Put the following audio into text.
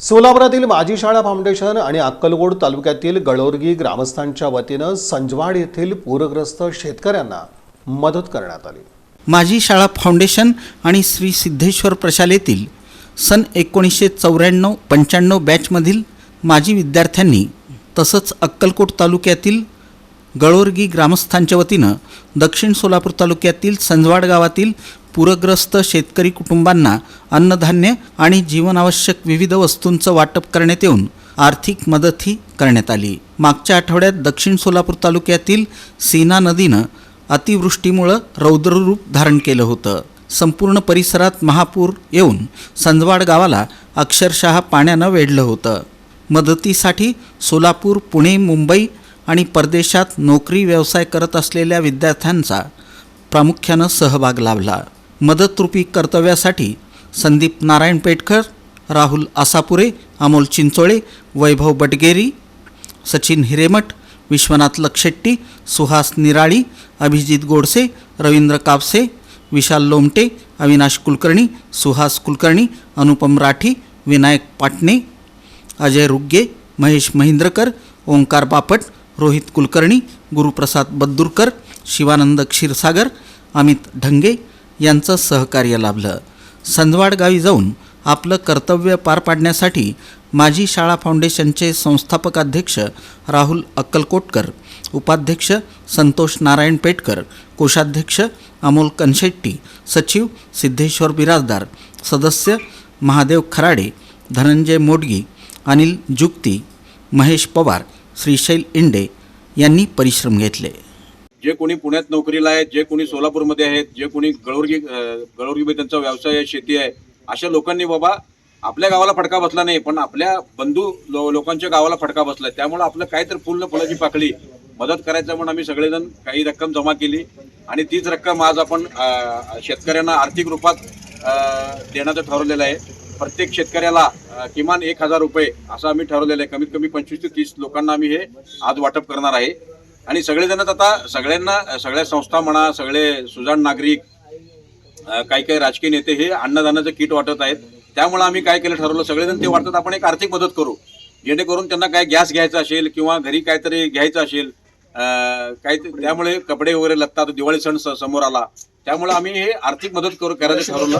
सोलापुरातील माझी शाळा फाउंडेशन आणि अक्कलकोट तालुक्यातील गळोरगी ग्रामस्थांच्या वतीनं संजवाड येथील पूरग्रस्त शेतकऱ्यांना मदत करण्यात आली. माझी शाळा फाउंडेशन आणि श्री सिद्धेश्वर प्रशालेतील सन एकोणीसशे चौऱ्याण्णव पंच्याण्णव बॅचमधील माजी विद्यार्थ्यांनी तसंच अक्कलकोट तालुक्यातील गळोरगी ग्रामस्थांच्या वतीनं दक्षिण सोलापूर तालुक्यातील संजवाड गावातील पूरग्रस्त शेतकरी कुटुंबांना अन्नधान्य आणि जीवनावश्यक विविध वस्तूंचं वाटप करण्यात येऊन आर्थिक मदतही करण्यात आली. मागच्या आठवड्यात दक्षिण सोलापूर तालुक्यातील सीना नदीनं अतिवृष्टीमुळं रौद्ररूप धारण केलं होतं. संपूर्ण परिसरात महापूर येऊन संजवाड गावाला अक्षरशः पाण्यानं वेढलं होतं. मदतीसाठी सोलापूर पुणे मुंबई आणि परदेशात नोकरी व्यवसाय करत असलेल्या विद्यार्थ्यांचा प्रामुख्यानं सहभाग लाभला. मदतरूपी कर्तव्यासाठी संदीप नारायण पेटकर राहुल आसापुरे अमोल चिंचोळे वैभव बटगेरी सचिन हिरेमठ विश्वनाथ लक्षेट्टी सुहास निराळी अभिजित गोडसे रवींद्र कापसे विशाल लोमटे अविनाश कुलकर्णी सुहास कुलकर्णी अनुपम राठी विनायक पाटणे अजय रुग्गे महेश महिंद्रकर ओंकार बापट रोहित कुलकर्णी गुरुप्रसाद बद्दुरकर शिवानंद क्षीरसागर अमित ढंगे यांचं सहकार्य लाभलं. संदवाड गावी जाऊन आपलं कर्तव्य पार पाडण्यासाठी माजी शाळा फाउंडेशनचे संस्थापक अध्यक्ष राहुल अक्कलकोटकर उपाध्यक्ष संतोष नारायण पेटकर कोषाध्यक्ष अमोल कनशेट्टी सचिव सिद्धेश्वर बिराजदार सदस्य महादेव खराडे धनंजय मोडगी अनिल जुक्ती महेश पवार श्रीशैल इंडे यांनी परिश्रम घेतले. जे कोणी पुण्यात नोकरीला आहेत जे कोणी सोलापूरमध्ये आहेत जे कोणी गळोरगी अं, त्यांचा व्यवसाय आहे शेती आहे अशा लोकांनी बाबा आपल्या गावाला फटका बसला नाही पण आपल्या बंधू लो लोकांच्या गावाला फटका बसला त्यामुळे आपलं काहीतरी तर न फुलाची पाकळी मदत करायचं म्हणून आम्ही सगळेजण काही रक्कम जमा केली. आणि तीच रक्कम आज आपण शेतकऱ्यांना आर्थिक रूपात देण्याचं ठरवलेलं आहे. प्रत्येक शेतकऱ्याला किमान एक हजार रुपये असं आम्ही ठरवलेलं आहे. कमीत कमी पंचवीस ते तीस लोकांना आम्ही हे आज वाटप करणार आहे. आणि सगळेजणच आता सगळ्यांना सगळ्या संस्था म्हणा सगळे सुजाण नागरिक काही काही राजकीय नेते हे अन्नदानाचं किट वाटत आहेत. त्यामुळे आम्ही काय केलं ठरवलं सगळेजण ते वाटतात आपण एक आर्थिक मदत करू. जेणेकरून त्यांना काय गॅस घ्यायचा असेल किंवा घरी काहीतरी घ्यायचं असेल काही त्यामुळे कपडे वगैरे लागतात दिवाळी सण स- समोर आला. त्यामुळे आम्ही हे आर्थिक मदत करू करायचं ठरवलं.